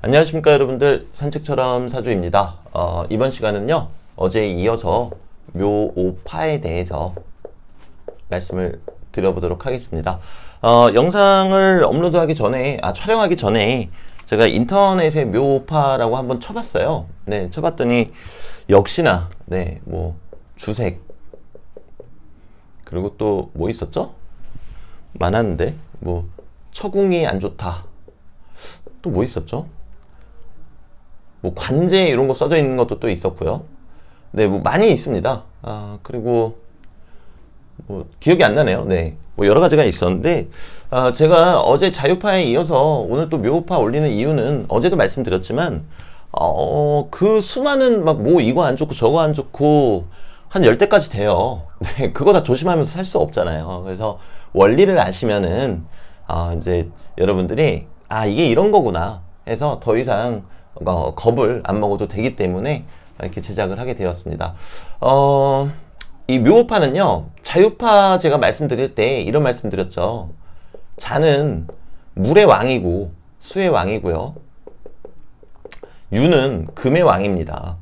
안녕하십니까 여러분들 산책처럼 사주입니다. 어, 이번 시간은요 어제에 이어서 묘오파에 대해서 말씀을 드려보도록 하겠습니다. 어, 영상을 업로드하기 전에 아 촬영하기 전에 제가 인터넷에 묘오파라고 한번 쳐봤어요. 네 쳐봤더니 역시나 네뭐 주색 그리고 또 뭐 있었죠? 많았는데 뭐 처궁이 안 좋다. 또 뭐 있었죠? 뭐 관제 이런 거 써져 있는 것도 또 있었고요. 네, 뭐 많이 있습니다. 아, 그리고 뭐 기억이 안 나네요. 네. 뭐 여러 가지가 있었는데 아, 제가 어제 자유파에 이어서 오늘 또 묘파 올리는 이유는 어제도 말씀드렸지만 어, 그 수많은 막 뭐 이거 안 좋고 저거 안 좋고 한 열대까지 돼요. 네, 그거 다 조심하면서 살 수 없잖아요. 그래서 원리를 아시면은 아, 이제 여러분들이 아, 이게 이런 거구나 해서 더 이상 어, 겁을 안 먹어도 되기 때문에 이렇게 제작을 하게 되었습니다. 어, 이 묘파는요, 자유파 제가 말씀드릴 때 이런 말씀 드렸죠. 자는 물의 왕이고 수의 왕이고요. 유는 금의 왕입니다.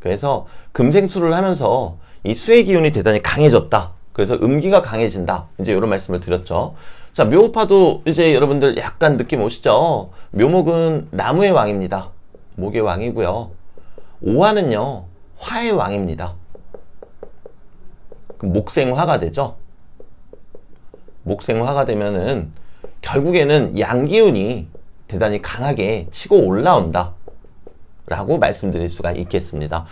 그래서 금생수를 하면서 이 수의 기운이 대단히 강해졌다. 그래서 음기가 강해진다. 이제 이런 말씀을 드렸죠. 자, 묘파도 이제 여러분들 약간 느낌 오시죠? 묘목은 나무의 왕입니다. 목의 왕이고요. 오화는요, 화의 왕입니다. 목생화가 되죠? 목생화가 되면은 결국에는 양기운이 대단히 강하게 치고 올라온다. 라고 말씀드릴 수가 있겠습니다.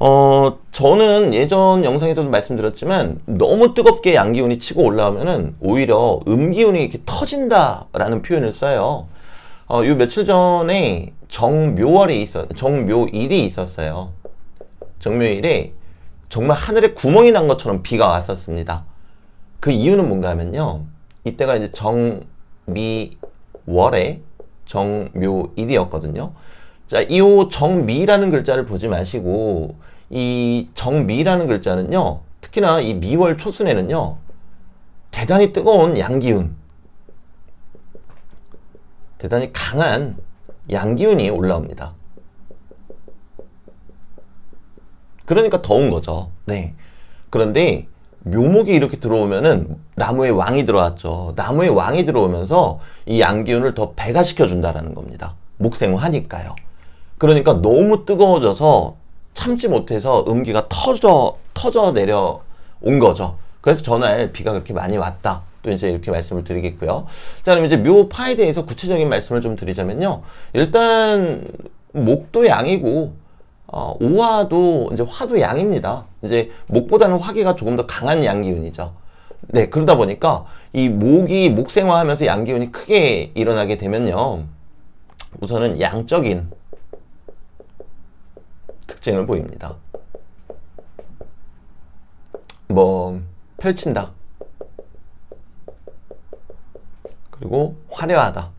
어, 저는 예전 영상에서도 말씀드렸지만 너무 뜨겁게 양기운이 치고 올라오면은 오히려 음기운이 이렇게 터진다라는 표현을 써요. 어, 요 며칠 전에 정묘월이 있었, 정묘일이 있었어요. 정묘일에 정말 하늘에 구멍이 난 것처럼 비가 왔었습니다. 그 이유는 뭔가 하면요. 이때가 이제 정미월에 정묘일이었거든요. 자, 이 정미라는 글자를 보지 마시고 이 정미라는 글자는요. 특히나 이 미월 초순에는요. 대단히 뜨거운 양기운 대단히 강한 양기운이 올라옵니다. 그러니까 더운 거죠. 네. 그런데 묘목이 이렇게 들어오면은 나무의 왕이 들어왔죠. 나무의 왕이 들어오면서 이 양기운을 더 배가시켜 준다라는 겁니다. 목생화니까요. 그러니까 너무 뜨거워져서 참지 못해서 음기가 터져 터져 내려 온 거죠. 그래서 전날 비가 그렇게 많이 왔다. 또 이제 이렇게 말씀을 드리겠고요. 자, 그럼 이제 묘파에 대해서 구체적인 말씀을 좀 드리자면요. 일단 목도 양이고 어, 오화도 이제 화도 양입니다. 이제 목보다는 화기가 조금 더 강한 양기운이죠. 네, 그러다 보니까 이 목이 목생화하면서 양기운이 크게 일어나게 되면요. 우선은 양적인 특징을 보입니다. 뭐 펼친다. 그리고 화려하다.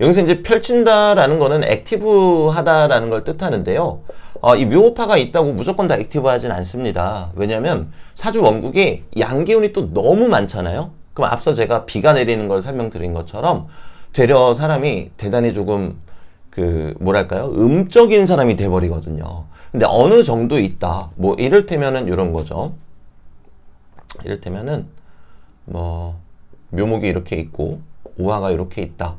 여기서 이제 펼친다라는 거는 액티브하다라는 걸 뜻하는데요. 어, 이 묘파가 있다고 무조건 다 액티브하진 않습니다. 왜냐하면 사주 원국에 양기운이 또 너무 많잖아요. 그럼 앞서 제가 비가 내리는 걸 설명드린 것처럼 되려 사람이 대단히 조금 그 뭐랄까요 음적인 사람이 돼버리거든요. 근데 어느 정도 있다. 뭐 이를테면은 이런 거죠. 이를테면은 뭐 묘목이 이렇게 있고 우화가 이렇게 있다.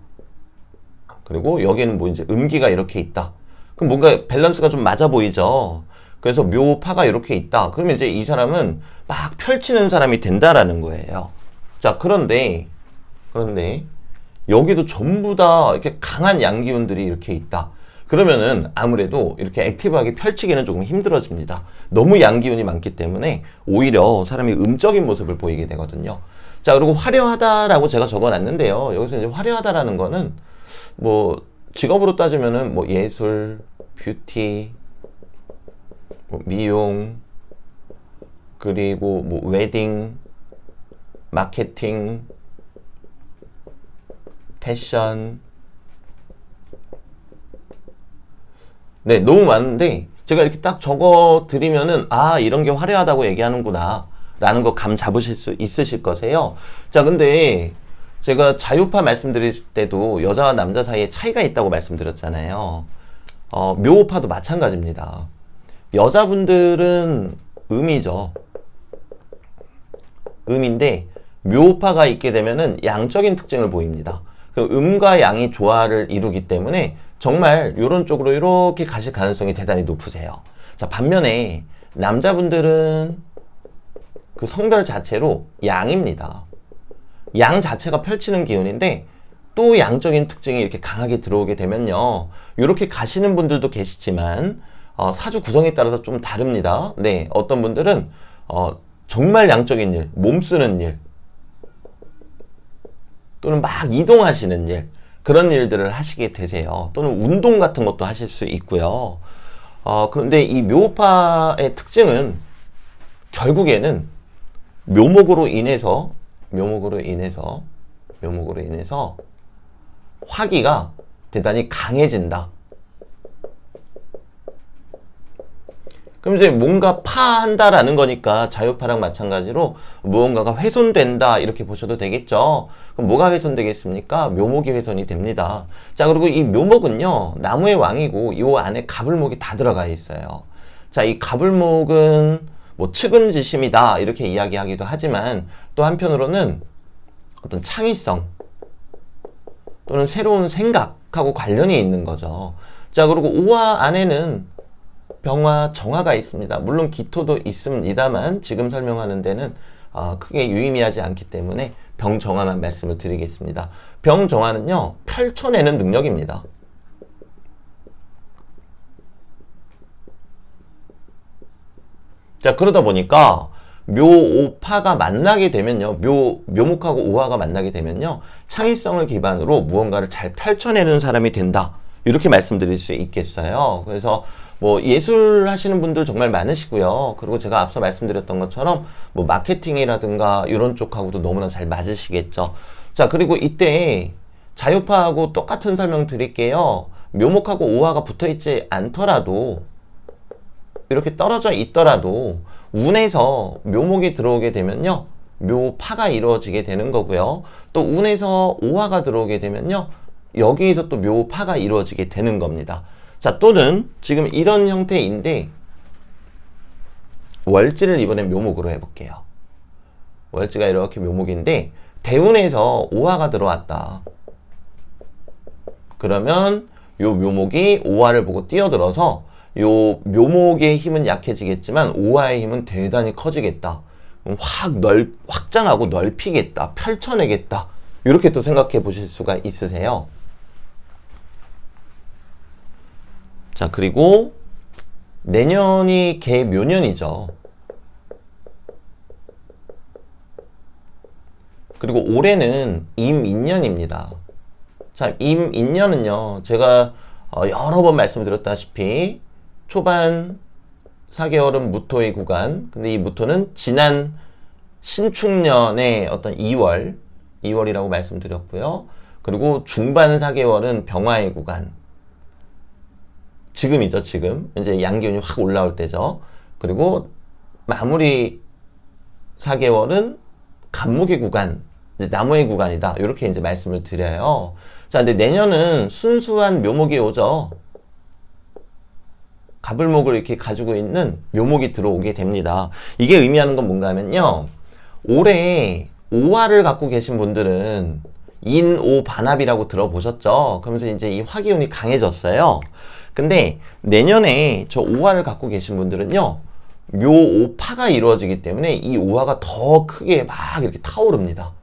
그리고 여기는 뭐 이제 음기가 이렇게 있다. 그럼 뭔가 밸런스가 좀 맞아 보이죠. 그래서 묘파가 이렇게 있다. 그러면 이제 이 사람은 막 펼치는 사람이 된다라는 거예요. 자, 그런데 그런데 여기도 전부 다 이렇게 강한 양기운들이 이렇게 있다. 그러면은 아무래도 이렇게 액티브하게 펼치기는 조금 힘들어집니다. 너무 양기운이 많기 때문에 오히려 사람이 음적인 모습을 보이게 되거든요. 자, 그리고 화려하다라고 제가 적어 놨는데요. 여기서 이제 화려하다라는 거는 뭐 직업으로 따지면은 뭐 예술, 뷰티, 뭐 미용, 그리고 뭐 웨딩, 마케팅, 패션. 네, 너무 많은데 제가 이렇게 딱 적어 드리면은 아, 이런 게 화려하다고 얘기하는구나. 라는 거 감 잡으실 수 있으실 거세요. 자, 근데 제가 자유파 말씀드릴 때도 여자와 남자 사이에 차이가 있다고 말씀드렸잖아요. 어, 묘파도 마찬가지입니다. 여자분들은 음이죠. 음인데 묘파가 있게 되면은 양적인 특징을 보입니다. 그 음과 양이 조화를 이루기 때문에 정말 이런 쪽으로 이렇게 가실 가능성이 대단히 높으세요. 자, 반면에 남자분들은 그 성별 자체로 양입니다. 양 자체가 펼치는 기운인데 또 양적인 특징이 이렇게 강하게 들어오게 되면요. 이렇게 가시는 분들도 계시지만 어, 사주 구성에 따라서 좀 다릅니다. 네, 어떤 분들은 어, 정말 양적인 일, 몸 쓰는 일, 또는 막 이동하시는 일, 그런 일들을 하시게 되세요. 또는 운동 같은 것도 하실 수 있고요. 어, 그런데 이 묘파의 특징은 결국에는 묘목으로 인해서, 묘목으로 인해서, 묘목으로 인해서 화기가 대단히 강해진다. 그럼 이제 뭔가 파한다라는 거니까 자유파랑 마찬가지로 무언가가 훼손된다 이렇게 보셔도 되겠죠. 그럼 뭐가 훼손되겠습니까? 묘목이 훼손이 됩니다. 자 그리고 이 묘목은요 나무의 왕이고 이 안에 가불목이 다 들어가 있어요. 자 이 가불목은 뭐 측은지심이다 이렇게 이야기하기도 하지만 또 한편으로는 어떤 창의성 또는 새로운 생각하고 관련이 있는 거죠. 자 그리고 오화 안에는 병화, 정화가 있습니다. 물론 기토도 있습니다만 지금 설명하는 데는 어, 크게 유의미하지 않기 때문에 병정화만 말씀을 드리겠습니다. 병정화는요 펼쳐내는 능력입니다. 자 그러다 보니까 묘오파가 만나게 되면요 묘 묘목하고 오화가 만나게 되면요 창의성을 기반으로 무언가를 잘 펼쳐내는 사람이 된다 이렇게 말씀드릴 수 있겠어요. 그래서 뭐 예술 하시는 분들 정말 많으시고요. 그리고 제가 앞서 말씀드렸던 것처럼 뭐 마케팅이라든가 이런 쪽하고도 너무나 잘 맞으시겠죠. 자, 그리고 이때 자유파하고 똑같은 설명 드릴게요. 묘목하고 오화가 붙어 있지 않더라도 이렇게 떨어져 있더라도 운에서 묘목이 들어오게 되면요. 묘파가 이루어지게 되는 거고요. 또 운에서 오화가 들어오게 되면요. 여기에서 또 묘파가 이루어지게 되는 겁니다. 자, 또는 지금 이런 형태인데 월지를 이번엔 묘목으로 해볼게요. 월지가 이렇게 묘목인데 대운에서 오화가 들어왔다. 그러면 요 묘목이 오화를 보고 뛰어들어서 요 묘목의 힘은 약해지겠지만 오화의 힘은 대단히 커지겠다. 확 넓, 확장하고 넓히겠다. 펼쳐내겠다. 이렇게 또 생각해 보실 수가 있으세요. 자, 그리고 내년이 개묘년이죠. 그리고 올해는 임인년입니다. 자, 임인년은요, 제가 어, 여러 번 말씀드렸다시피 초반 4개월은 무토의 구간, 근데 이 무토는 지난 신축년의 어떤 2월, 2월이라고 말씀드렸고요. 그리고 중반 4개월은 병화의 구간, 지금이죠, 지금. 이제 양기운이 확 올라올 때죠. 그리고 마무리 4개월은 간목의 구간, 이제 나무의 구간이다. 이렇게 이제 말씀을 드려요. 자, 근데 내년은 순수한 묘목이 오죠. 가불목을 이렇게 가지고 있는 묘목이 들어오게 됩니다. 이게 의미하는 건 뭔가 하면요. 올해 오화를 갖고 계신 분들은 인오 반합이라고 들어보셨죠? 그러면서 이제 이 화기운이 강해졌어요. 근데 내년에 저 오화를 갖고 계신 분들은요. 묘오파가 이루어지기 때문에 이 오화가 더 크게 막 이렇게 타오릅니다.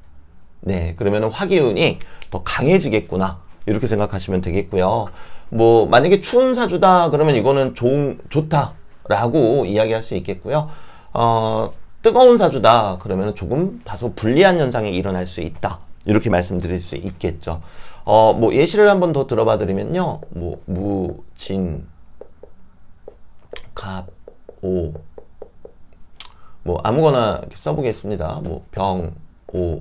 네, 그러면 화기운이 더 강해지겠구나. 이렇게 생각하시면 되겠고요. 뭐, 만약에 추운 사주다, 그러면 이거는 좋은, 좋다라고 이야기할 수 있겠고요. 어, 뜨거운 사주다, 그러면 조금 다소 불리한 현상이 일어날 수 있다. 이렇게 말씀드릴 수 있겠죠. 어, 뭐 예시를 한번 더 들어봐 드리면요. 뭐 무, 진, 갑, 오. 뭐 아무거나 써보겠습니다. 뭐 병, 오.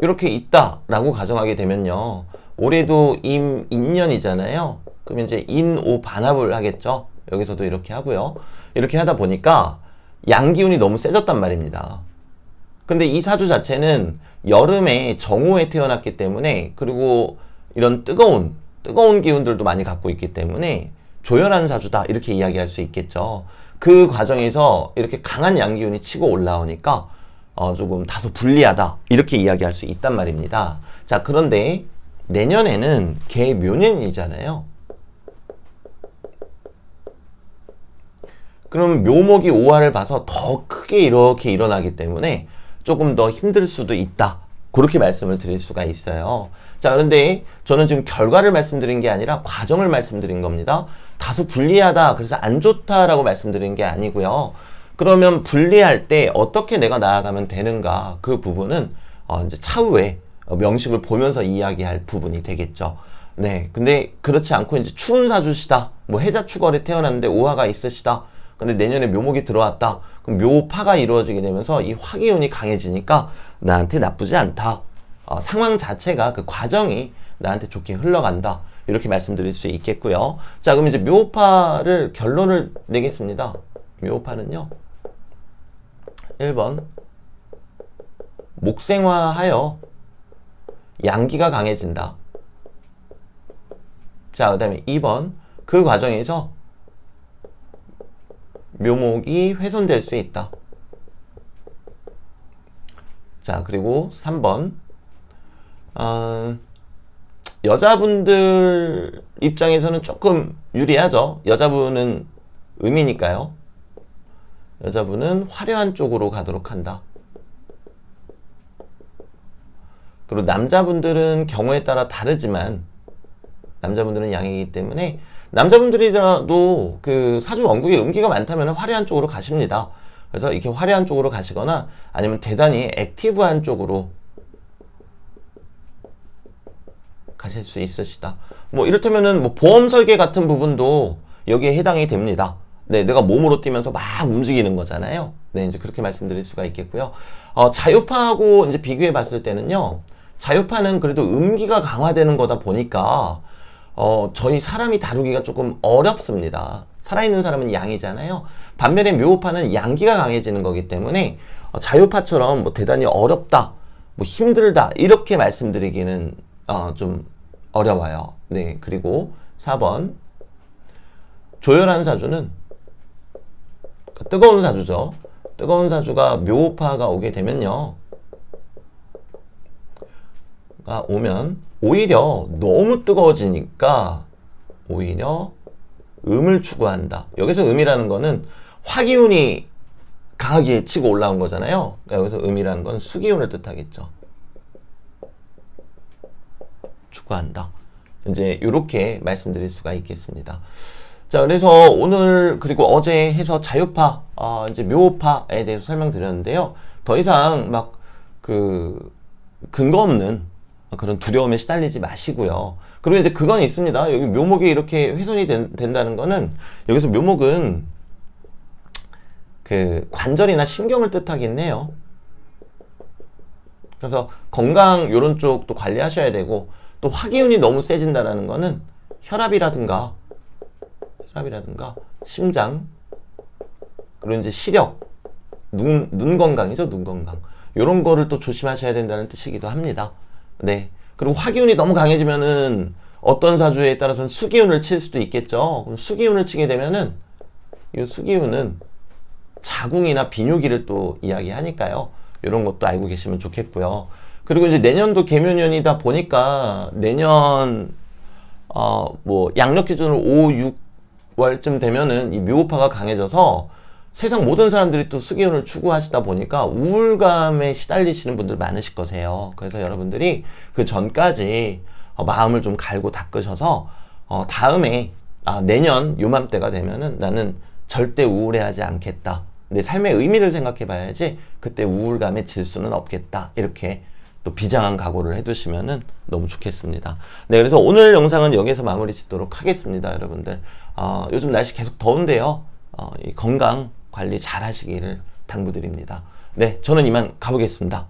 이렇게 있다라고 가정하게 되면요. 올해도 임, 인년이잖아요. 그럼 이제 인, 오 반합을 하겠죠. 여기서도 이렇게 하고요. 이렇게 하다 보니까 양 기운이 너무 세졌단 말입니다. 근데 이 사주 자체는 여름에 정오에 태어났기 때문에 그리고 이런 뜨거운 뜨거운 기운들도 많이 갖고 있기 때문에 조열한 사주다 이렇게 이야기할 수 있겠죠. 그 과정에서 이렇게 강한 양기운이 치고 올라오니까 어 조금 다소 불리하다 이렇게 이야기할 수 있단 말입니다. 자 그런데 내년에는 개 묘년이잖아요. 그러면 묘목이 오화를 봐서 더 크게 이렇게 일어나기 때문에 조금 더 힘들 수도 있다. 그렇게 말씀을 드릴 수가 있어요. 자, 그런데 저는 지금 결과를 말씀드린 게 아니라 과정을 말씀드린 겁니다. 다소 불리하다. 그래서 안 좋다라고 말씀드린 게 아니고요. 그러면 불리할 때 어떻게 내가 나아가면 되는가 그 부분은 어 이제 차후에 명식을 보면서 이야기할 부분이 되겠죠. 네. 근데 그렇지 않고 이제 추운 사주시다. 뭐 해자 추월에 태어났는데 오화가 있으시다. 근데 내년에 묘목이 들어왔다. 그럼 묘파가 이루어지게 되면서 이 화기운이 강해지니까 나한테 나쁘지 않다. 어, 상황 자체가 그 과정이 나한테 좋게 흘러간다. 이렇게 말씀드릴 수 있겠고요. 자, 그럼 이제 묘파를 결론을 내겠습니다. 묘파는요. 1번 목생화하여 양기가 강해진다. 자, 그 다음에 2번 그 과정에서 묘목이 훼손될 수 있다. 자, 그리고 3번. 어, 여자분들 입장에서는 조금 유리하죠. 여자분은 음이니까요. 여자분은 화려한 쪽으로 가도록 한다. 그리고 남자분들은 경우에 따라 다르지만 남자분들은 양이기 때문에 남자분들이라도 그 사주 원국에 음기가 많다면 화려한 쪽으로 가십니다. 그래서 이렇게 화려한 쪽으로 가시거나 아니면 대단히 액티브한 쪽으로 가실 수 있으시다. 뭐 이를테면은 뭐 보험 설계 같은 부분도 여기에 해당이 됩니다. 네, 내가 몸으로 뛰면서 막 움직이는 거잖아요. 네, 이제 그렇게 말씀드릴 수가 있겠고요. 어, 자유파하고 이제 비교해 봤을 때는요. 자유파는 그래도 음기가 강화되는 거다 보니까 어, 저희 사람이 다루기가 조금 어렵습니다. 살아있는 사람은 양이잖아요. 반면에 묘파는 양기가 강해지는 거기 때문에 어, 자유파처럼 뭐 대단히 어렵다, 뭐 힘들다 이렇게 말씀드리기는 어, 좀 어려워요. 네, 그리고 4번 조열한 사주는 뜨거운 사주죠. 뜨거운 사주가 묘파가 오게 되면요. 가 오면 오히려 너무 뜨거워지니까 오히려 음을 추구한다. 여기서 음이라는 거는 화기운이 강하게 치고 올라온 거잖아요. 그러니까 여기서 음이라는 건 수기운을 뜻하겠죠. 추구한다. 이제 이렇게 말씀드릴 수가 있겠습니다. 자, 그래서 오늘 그리고 어제 해서 자유파, 어, 이제 묘파에 대해서 설명드렸는데요. 더 이상 막 그 근거 없는 그런 두려움에 시달리지 마시고요. 그리고 이제 그건 있습니다. 여기 묘목이 이렇게 훼손이 된, 된다는 거는 여기서 묘목은 그 관절이나 신경을 뜻하긴 해요. 그래서 건강 요런 쪽도 관리하셔야 되고 또 화기운이 너무 세진다라는 거는 혈압이라든가 혈압이라든가 심장 그리고 이제 시력 눈, 눈 건강이죠 눈 건강. 요런 거를 또 조심하셔야 된다는 뜻이기도 합니다. 네. 그리고 화기운이 너무 강해지면은 어떤 사주에 따라서는 수기운을 칠 수도 있겠죠. 그럼 수기운을 치게 되면은 이 수기운은 자궁이나 비뇨기를 또 이야기하니까요. 이런 것도 알고 계시면 좋겠고요 그리고 이제 내년도 개묘년이다 보니까 내년 어 뭐 양력 기준으로 5, 6월쯤 되면은 이 묘파가 강해져서 세상 모든 사람들이 또 수기운을 추구하시다 보니까 우울감에 시달리시는 분들 많으실 거세요. 그래서 여러분들이 그 전까지 어, 마음을 좀 갈고 닦으셔서 어, 다음에 아, 내년 요맘때가 되면은 나는 절대 우울해하지 않겠다. 내 삶의 의미를 생각해 봐야지 그때 우울감에 질 수는 없겠다. 이렇게 또 비장한 각오를 해두시면은 너무 좋겠습니다. 네, 그래서 오늘 영상은 여기서 마무리 짓도록 하겠습니다, 여러분들. 어, 요즘 날씨 계속 더운데요. 어, 이 건강 관리 잘 하시기를 당부드립니다. 네, 저는 이만 가보겠습니다.